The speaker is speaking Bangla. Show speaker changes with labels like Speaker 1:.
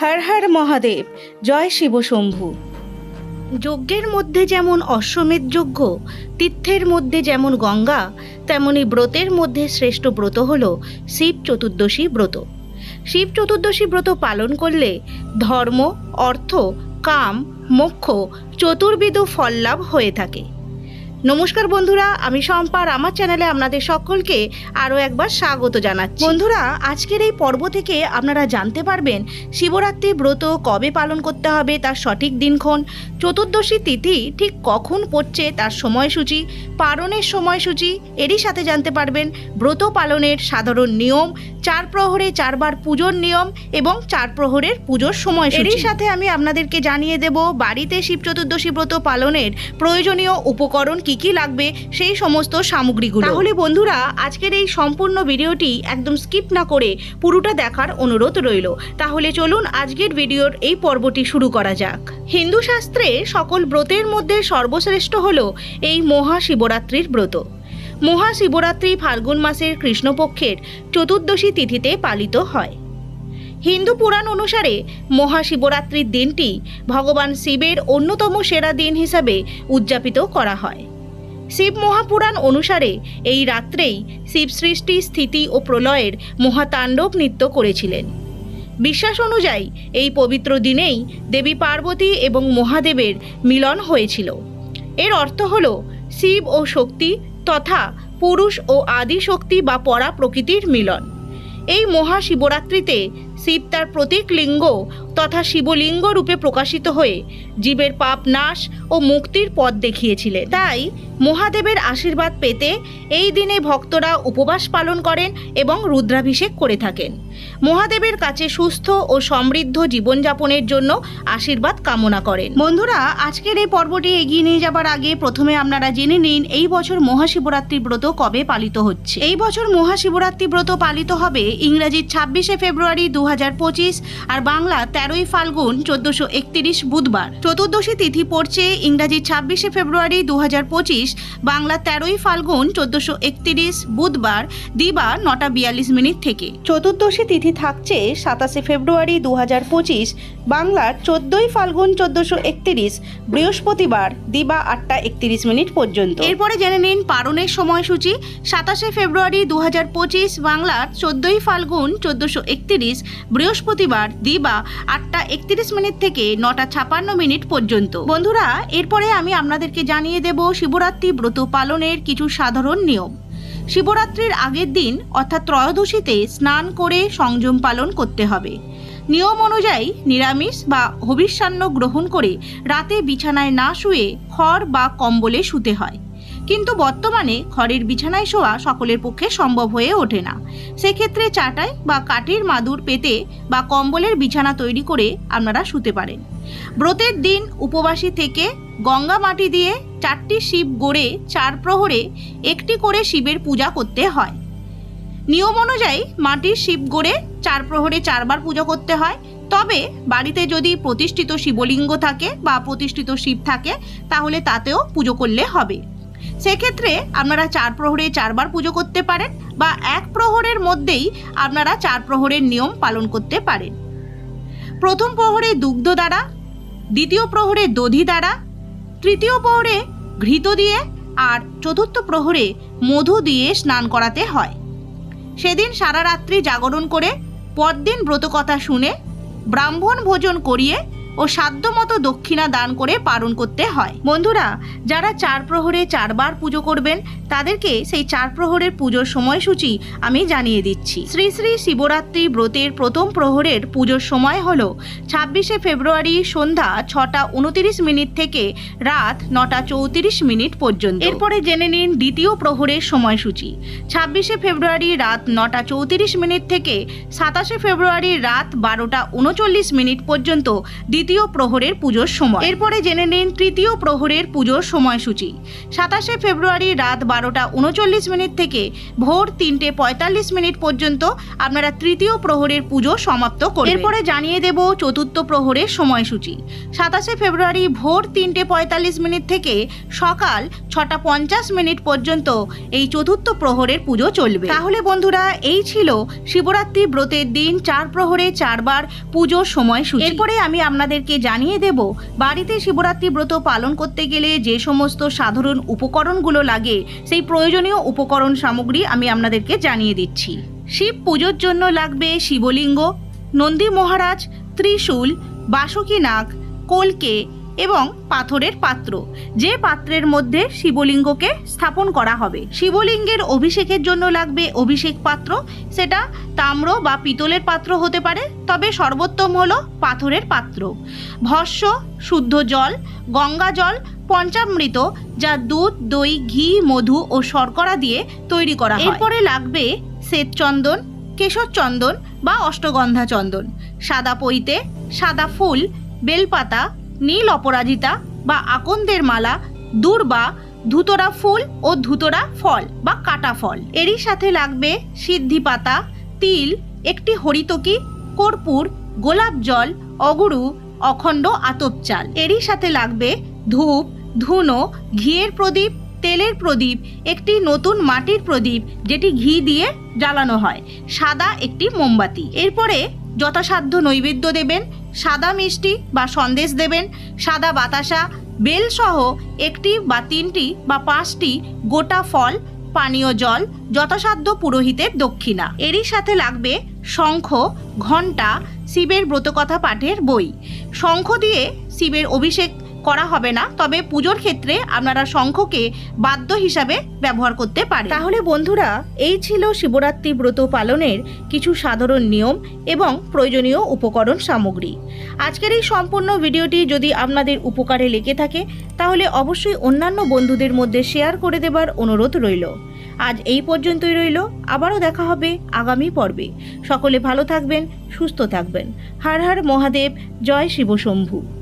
Speaker 1: হর হর মহাদেব, জয় শিবশম্ভু যজ্ঞের মধ্যে যেমন অশ্বমেধ যজ্ঞ, তীর্থের মধ্যে যেমন গঙ্গা, তেমনি ব্রতের মধ্যে শ্রেষ্ঠ ব্রত হল শিব চতুর্দশী ব্রত। শিব চতুর্দশী ব্রত পালন করলে ধর্ম, অর্থ, কাম, মোক্ষ, চতুর্বিধ ফল লাভ হয়ে থাকে। নমস্কার বন্ধুরা, আমি সম্পার আমার চ্যানেলে আপনাদের সকলকে আরও একবার স্বাগত জানাচ্ছি। বন্ধুরা, আজকের এই পর্ব থেকে আপনারা জানতে পারবেন শিবরাত্রি ব্রত কবে পালন করতে হবে, তার সঠিক দিনক্ষণ, চতুর্দশী তিথি ঠিক কখন পড়ছে, তার সময়সূচি পালনের সময়সূচি, এরই সাথে জানতে পারবেন ব্রত পালনের সাধারণ নিয়ম, চার প্রহরে চারবার পুজোর নিয়ম এবং চার প্রহরের পুজোর সময় এরই সাথে আমি আপনাদেরকে জানিয়ে দেব, বাড়িতে শিব চতুর্দশী ব্রত পালনের প্রয়োজনীয় উপকরণ কি কি লাগবে সেই সমস্ত সামগ্রীগুলো। তাহলে বন্ধুরা, আজকের এই সম্পূর্ণ ভিডিওটি একদম স্কিপ না করে পুরোটা দেখার অনুরোধ রইল। তাহলে চলুন আজকের ভিডিওর এই পর্বটি শুরু করা যাক। হিন্দু শাস্ত্রে সকল ব্রতের মধ্যে সর্বশ্রেষ্ঠ হলো এই মহাশিবরাত্রির ব্রত। মহাশিবরাত্রি ফাল্গুন মাসের কৃষ্ণপক্ষের চতুর্দশী তিথিতে পালিত হয়। হিন্দু পুরাণ অনুসারে মহাশিবরাত্রির দিনটি ভগবান শিবের অন্যতম সেরা দিন হিসাবে উদযাপিত করা হয়। শিব মহাপুরাণ অনুসারে এই রাত্রেই শিব সৃষ্টি স্থিতি ও প্রলয়ের মহাতাণ্ডব নৃত্য করেছিলেন। বিশ্বাস অনুযায়ী এই পবিত্র দিনেই দেবী পার্বতী এবং মহাদেবের মিলন হয়েছিল। এর অর্থ হল শিব ও শক্তি তথা পুরুষ ও আদি শক্তি বা পরা প্রকৃতির মিলন। এই মহাশিবরাত্রিতে শিব তার প্রতীক লিঙ্গ তথা শিবলিঙ্গ রূপে প্রকাশিত হয়ে জীবের পাপ নাশ ও মুক্তির পথ দেখিয়েছিলেন তাই মহাদেবের আশীর্বাদ পেতে এই দিনে ভক্তরা উপবাস পালন করেন এবং রুদ্রাভিষেক করে থাকেন। মহাদেবের কাছে সুস্থ ও সমৃদ্ধ জীবনযাপনের জন্য আশীর্বাদ কামনা করেন। বন্ধুরা, আজকের এই পর্বটি এগিয়ে নিয়ে যাবার আগে প্রথমে আপনারা জেনে নিন, এই বছর মহাশিবরাত্রি ব্রত কবে পালিত হচ্ছে? এই বছর মহাশিবরাত্রি ব্রত পালিত হবে ইংরেজির ছাব্বিশে ফেব্রুয়ারি দু হাজার পঁচিশ আর বাংলা তেরোই ফাল্গুন চোদ্দশো একত্রিশ বুধবার। চতুর্দশী তিথি পড়ছে ইংরাজি ছাব্বিশে ফেব্রুয়ারি দু বাংলা তেরোই ফাল্গুন চোদ্দশো একত্রিশ বুধবার, দিবা নটা বিয়াল্লিশ মিনিট থেকে। চতুর্দশী তিথি থাকছে সাতাশে ফেব্রুয়ারি দু হাজার পঁচিশ, বাংলার চোদ্দই ফাল্গুন চোদ্দশো একত্রিশ, বৃহস্পতিবার, দিবা আটটা একত্রিশ মিনিট পর্যন্ত। এরপরে জেনে নিন পারণের সময়সূচি, সাতাশে ফেব্রুয়ারি দু হাজার পঁচিশ, বাংলার চোদ্দই ফাল্গুন চোদ্দশো একত্রিশ, বৃহস্পতিবার, দিবা আটটা একত্রিশ মিনিট থেকে নটা ছাপান্ন মিনিট পর্যন্ত। বন্ধুরা, এরপরে আমি আপনাদেরকে জানিয়ে দেব শিবরাত্রি ব্রত পালনের কিছু সাধারণ নিয়ম। শিবরাত্রির আগের দিন, অর্থাৎ ত্রয়োদশীতে, স্নান করে সংযম পালন করতে হবে। নিয়ম অনুযায়ী নিরামিষ বা হবিষ্যান্ন গ্রহণ করে রাতে বিছানায় না শুয়ে খড় বা কম্বলে শুতে হয়। কিন্তু বর্তমানে খড়ের বিছানায় শোয়া সকলের পক্ষে সম্ভব হয়ে ওঠে না। সেক্ষেত্রে চাটাই বা কাঠের মাদুর পেতে বা কম্বলের বিছানা তৈরি করে আপনারা শুতে পারেন। ব্রতের দিন উপবাসী থেকে গঙ্গা মাটি দিয়ে চারটি শিব গড়ে চার প্রহরে একটি করে শিবের পূজা করতে হয়। নিয়ম অনুযায়ী মাটির শিব গড়ে চার প্রহরে চারবার পুজো করতে হয়। তবে বাড়িতে যদি প্রতিষ্ঠিত শিবলিঙ্গ থাকে বা প্রতিষ্ঠিত শিব থাকে, তাহলে তাতেও পুজো করলে হবে। সেক্ষেত্রে আপনারা চার প্রহরে চারবার পুজো করতে পারেন বা এক প্রহরের মধ্যেই আপনারা চার প্রহরের নিয়ম পালন করতে পারেন। প্রথম প্রহরে দুগ্ধ দ্বারা, দ্বিতীয় প্রহরে দধি দ্বারা, তৃতীয় প্রহরে ঘৃত দিয়ে, আর চতুর্থ প্রহরে মধু দিয়ে স্নান করাতে হয়। সেদিন সারা রাত্রি জাগরণ করে পরদিন ব্রতকথা শুনে ব্রাহ্মণ ভোজন করিয়ে ও সাধ্যমতো দক্ষিণা দান করে পালন করতে হয়। বন্ধুরা, যারা চার প্রহরে চারবার পুজো করবেন, তাদেরকে সেই চার প্রহরের পুজোর সময়সূচি আমি জানিয়ে দিচ্ছি। শ্রী শ্রী শিবরাত্রি ব্রতের প্রথম প্রহরের পুজোর সময় হল ছাব্বিশে ফেব্রুয়ারি সন্ধ্যা ছটা উনতিরিশ মিনিট থেকে রাত নটা চৌত্রিশ মিনিট পর্যন্ত। এরপরে জেনে নিন দ্বিতীয় প্রহরের সময়সূচি। ছাব্বিশে ফেব্রুয়ারি রাত নটা চৌত্রিশ মিনিট থেকে সাতাশে ফেব্রুয়ারি রাত বারোটা উনচল্লিশ মিনিট পর্যন্ত দ্বিতীয় তৃতীয় প্রহরের পুজোর সময়। এরপরে জেনে নিন তৃতীয় প্রহরের পুজোর সময়সূচি। সাতাশে ফেব্রুয়ারি রাত বারোটা উনচল্লিশ মিনিট থেকে ভোর তিনটে পঁয়তাল্লিশ মিনিট পর্যন্ত আপনারা তৃতীয় প্রহরের পুজো সমাপ্ত করবেন। এরপরে জানিয়ে দেব চতুর্থ প্রহরের সময়সূচি। সাতাশে ফেব্রুয়ারি ভোর তিনটে পঁয়তাল্লিশ মিনিট থেকে সকাল ছটা পঞ্চাশ মিনিট পর্যন্ত এই চতুর্থ প্রহরের পুজো চলবে। তাহলে বন্ধুরা, এই ছিল শিবরাত্রি ব্রতের দিন, চার প্রহরে চারবার পুজোর সময়সূচি। এরপরে আমি আপনাদেরকে জানিয়ে দেব, বাড়িতে শিবরাত্রি ব্রত পালন করতে গেলে যে সমস্ত সাধারণ উপকরণগুলো লাগে, সেই প্রয়োজনীয় উপকরণ সামগ্রী আমি আপনাদেরকে জানিয়ে দিচ্ছি। শিব পুজোর জন্য লাগবে শিবলিঙ্গ, নন্দী মহারাজ, ত্রিশূল, বাসুকী নাগ, কলকে এবং পাথরের পাত্র। যে পাত্রের মধ্যে শিবলিঙ্গকে স্থাপন করা হবে। শিবলিঙ্গের অভিষেকের জন্য লাগবে অভিষেক পাত্র। সেটা তাম্র বা পিতলের পাত্র হতে পারে, তবে সর্বোত্তম হলো পাথরের পাত্র। ভস্য, শুদ্ধ জল, গঙ্গা জল, পঞ্চামৃত, যা দুধ, দই, ঘি, মধু ও শর্করা দিয়ে তৈরি করা এরপরে লাগবে শ্বেতচন্দন কেশর চন্দন বা অষ্টগন্ধা চন্দন। সাদা পৈতে সাদা ফুল, বেলপাতা নীল অপরাজিতা বা আকন্দের মালা দূর্বা ধুতরা ফুল ও ধুতরা ফল বা কাটা ফল। এরই সাথে লাগবে সিদ্ধি পাতা, তিল, একটি হরিতকি, কর্পূর, গোলাপ জল, অগুরু, অখণ্ড আতপ চাল। এরই সাথে লাগবে ধূপ, ধুনো, ঘিয়ের প্রদীপ, তেলের প্রদীপ, একটি নতুন মাটির প্রদীপ যেটি ঘি দিয়ে জ্বালানো হয়, সাদা একটি মোমবাতি। এরপরে যথাসাধ্য নৈবেদ্য দেবেন সাদা মিষ্টি বা সন্দেশ দেবেন, সাদা বাতাসা বেলসহ একটি বা তিনটি বা পাঁচটি গোটা ফল, পানীয় জল, যথাসাধ্য পুরোহিতের দক্ষিণা। এরই সাথে লাগবে শঙ্খ, ঘণ্টা, শিবের ব্রতকথা পাঠের বই। শঙ্খ দিয়ে শিবের অভিষেক করা হবে না, তবে পুজোর ক্ষেত্রে আপনারা শঙ্খকে বাদ্য হিসাবে ব্যবহার করতে পারেন। তাহলে বন্ধুরা, এই ছিল শিবরাত্রি ব্রত পালনের কিছু সাধারণ নিয়ম এবং প্রয়োজনীয় উপকরণ সামগ্রী। আজকের এই সম্পূর্ণ ভিডিওটি যদি আপনাদের উপকারে লেগে থাকে, তাহলে অবশ্যই অন্যান্য বন্ধুদের মধ্যে শেয়ার করে দেবার অনুরোধ রইল। আজ এই পর্যন্তই রইল, আবারও দেখা হবে আগামী পর্বে। সকলে ভালো থাকবেন, সুস্থ থাকবেন। হার হার মহাদেব, জয় শিবশম্ভু।